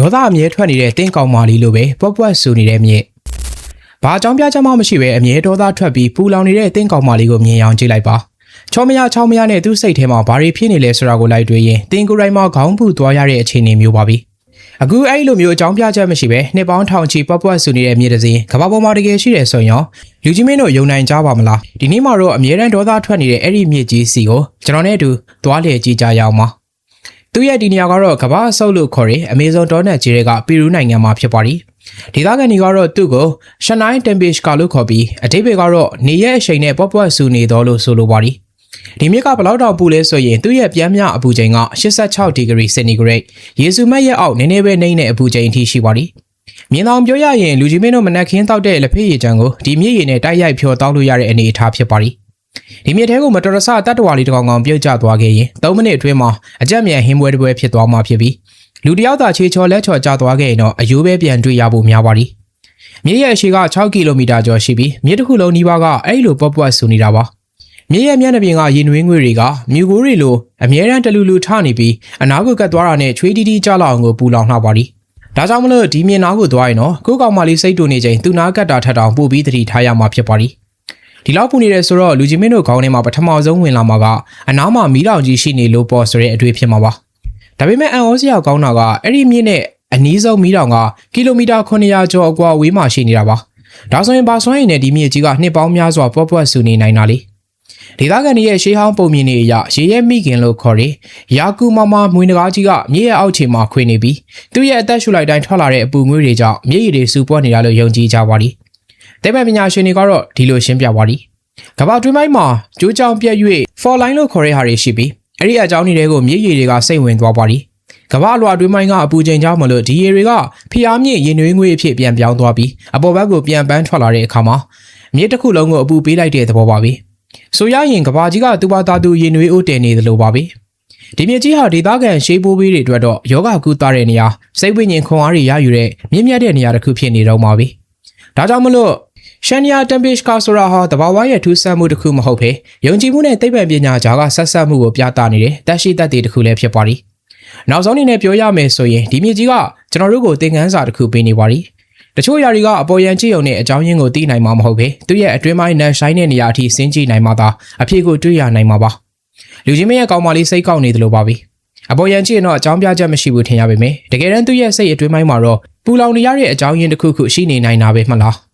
ဒေါသအမြဲထွက်နေတဲ့တင်းကောင်မာလီလိုပဲပွက်ပွက်ဆူနေတဲ့မြင့်ဘာအကြောင်းပြချက်မှမရှိပဲအမြဲဒေါသထွက်ပြီးပူလောင်နေတဲ့တင်းကောင်မာလီကိုမြင်အောင်ကြည့်လိုက်ပါချောမရချောင်းမရနဲ့သူ့စိတ်ထဲမှာဘာတွေဖြစ်နေလဲဆိုတာကိုလိုက်တွေးရင်တင်းကိုယ်တိုင်မှခေါင်းပူသွားရတဲ့အခြေအနေမျိုးပါပဲအခုအဲ့လိုမျိုးအကြောင်းပြချက်မရှိပဲနှစ်ပေါင်းထောင်ချီပွက်ပွက်ဆူနေတဲ့မြေတစင်းကမ္ဘာပေါ်မှာတကယ်ရှိတယ်ဆိုရင်ရောလူကြီးမင်းတို့ယုံနိုင်ကြပါမလားဒီနေ့မှာတော့အမြဲတမ်းဒေါသထွက်နေတဲ့အဲ့ဒီမြေကြီးစီကိုကျွန်တော်နဲ့အတူသွားလေကြည့်ကြရအောင်ပါ သူရဲ့ဒီနေရာကတော့ကမ္ဘာအဆုပ်လို့ခေါ်တဲ့အမေဇုန်ဒေါနက်ကြီးတွေကပီရူးနိုင်ငံမှာဖြစ်ပါတယ်။ဒေသခံတွေကတော့သူ့ကိုရှနိုင်းတမ်ပစ်ကာလို့ခေါ်ပြီးအတိတ်ဘယ်ကတော့နေရဲ့အချိန်နဲ့ပွက်ပွက်ဆူနေတော်လို့ဆိုလိုပါတယ်။ဒီမြစ်ကဘယ်လောက်တောင်ပူလဲဆိုရင်သူ့ရဲ့ပြန်မြအပူချိန်က86ဒီဂရီစင်တီဂရိတ်ရေစုမတ်ရဲ့အောက်နည်းနည်းပဲနှိမ့်တဲ့အပူချိန်အထိရှိပါတယ်။မြင်းတော်ပြောရရင်လူကြီးမင်းတို့မနက်ခင်းတောက်တဲ့လက်ဖေးရည်ချမ်းကိုဒီမြစ်ရည်နဲ့တိုက်ရိုက်ဖြောတောက်လို့ရတဲ့အနေအထားဖြစ်ပါတယ်။ ဒီမြစ်ထဲကိုမတော်တဆတတ်တော်လေးတစ်ကောင်ကောင်ပြုတ်ကျသွားခဲ့ရင်3မိနစ်အတွင်းမှာအကြက်မြန်ဟင်းပွဲတစ်ပွဲဖြစ်သွားမှာဖြစ်ပြီးလူတစ်ယောက်သာခြေချော်လက်ချော်ကျသွားခဲ့ရင်တော့အယိုးပဲပြန်တွေ့ရဖို့များပါသည်မြစ်ရဲ့အရှိက6ကီလိုမီတာကျော်ရှိပြီးမြစ်တစ်ခုလုံးနီးပါးကအဲ့လိုပွက်ပွက်ဆူနေတာပါမြစ်ရဲ့မျက်နှာပြင်ကရင်နွေးငွေတွေကမြူကိုတွေလိုအမြဲတမ်းတလူလူထနေပြီးအနာကိုကတ်သွားတာနဲ့ချွေးတီးတီးကြလောက်အောင်ကိုပူလောင်လှပါသည်ဒါကြောင့်မလို့ဒီမြင်နာကိုသွားရင်တော့ကိုယ့်ကောင်မလေးစိတ်တူနေချိန်သူနာကတ်တာထက်တောင်ပို့ပြီးတတိထားရမှာဖြစ်ပါသည် ဒီလောက်ပူနေတယ်ဆိုတော့လူကြီးမင်းတို့ခေါင်းထဲမှာပထမဆုံးဝင်လာမှာကအနားမှာမီးလောင်ကြီးရှိနေလို့ပေါ့ဆိုတဲ့အတွေ့ဖြစ်မှာပါဒါပေမဲ့အန်အောစရာကောင်းတာကအဲ့ဒီမြင့်နဲ့အနီးဆုံးမီးတောင်ကကီလိုမီတာ900ကျော်အကွာဝေးမှရှိနေတာပါဒါဆိုရင်ဘာစွမ်းရည်နဲ့ဒီမြင့်ကြီးကနှစ်ပေါင်းများစွာပွက်ပွက်ဆူနေနိုင်တာလေဒေသခံတွေရဲ့ရှေးဟောင်းပုံမြင်တွေအရရေရဲမိခင်လို့ခေါ်တဲ့ယာကူမမမွေးနဂါးကြီးကမြေရဲ့အောက်ခြေမှာခွေနေပြီးသူ့ရဲ့အသက်ရှူလိုက်တိုင်းထွက်လာတဲ့အပူငွေ့တွေကြောင့်မြေရည်တွေစူပွက်နေတာလို့ယုံကြည်ကြပါသည် တဲ့ပပညာရှင်တွေကတော့ဒီလိုရှင်းပြပါသည်ကမ္ဘာတွင်းပိုင်းမှာကျိုးချောင်းပြက်၍ for line လို့ခေါ်တဲ့ဟာတွေရှိပြီးအဲ့ဒီအကြောင်းတွေကိုမြေရည်တွေကစိတ်ဝင်သွားပါသည်ကမ္ဘာလွှာတွင်းပိုင်းကအပူချိန်ကြောင့်မလို့ဒီရည်တွေကဖျားမြင့်ရင်နွေးငွေ့အဖြစ်ပြန်ပြောင်းသွားပြီးအပေါ်ဘက်ကိုပြန်ပန်းထွက်လာတဲ့အခါမှာမြေတစ်ခုလုံးကိုအပူပေးလိုက်တဲ့သဘောပါပဲဆိုရရင်ကမ္ဘာကြီးကသူ့ဘာသာသူရင်နွေးအိုးတည်နေသလိုပါပဲဒီမြေကြီးဟာဒေသခံရှေးပိုးပေးတွေအတွက်တော့ယောဂကုသတဲ့နေရာစိတ်ဝိညာဉ်ခွန်အားတွေရယူတဲ့မြင့်မြတ်တဲ့နေရာတစ်ခုဖြစ်နေတော့မှာပဲဒါကြောင့်မလို့ ရှန်နီယာတမ်ပစ်ကာဆိုတာဟာတဘာဝရဲ့ထူးဆန်းမှုတစ်ခုမဟုတ်ဘဲယုံကြည်မှုနဲ့သိပ္ပံပညာကြားကဆက်ဆက်မှုကိုပြသနေတဲ့တက်ရှိတတ်တဲ့တစ်ခုလည်းဖြစ်ပါသည်။နောက်ဆုံးအနေနဲ့ပြောရမယ်ဆိုရင်ဒီမြေကြီးကကျွန်တော်တို့ကိုသင်ခန်းစာတစ်ခုပေးနေပါသည်။တချို့ຢာတွေကအပေါ်ယံကြည့်ုံနဲ့အကြောင်းရင်းကိုသိနိုင်မှာမဟုတ်ဘဲသူ့ရဲ့အတွင်းပိုင်းနန်ဆိုင်တဲ့နေရာအထိစင်းကြည့်နိုင်မှသာအဖြစ်ကိုတွေ့ရနိုင်မှာပါ။လူချင်းမရဲ့ကောင်းမလေးစိတ်ကောက်နေတယ်လို့ပါပဲ။အပေါ်ယံကြည့်ရင်တော့အကြောင်းပြချက်မရှိဘူးထင်ရပေမယ့်တကယ်တမ်းသူ့ရဲ့စိတ်အတွင်းပိုင်းမှာတော့ပူလောင်နေရတဲ့အကြောင်းရင်းတစ်ခုခုရှိနေနိုင်တာပဲမှလား။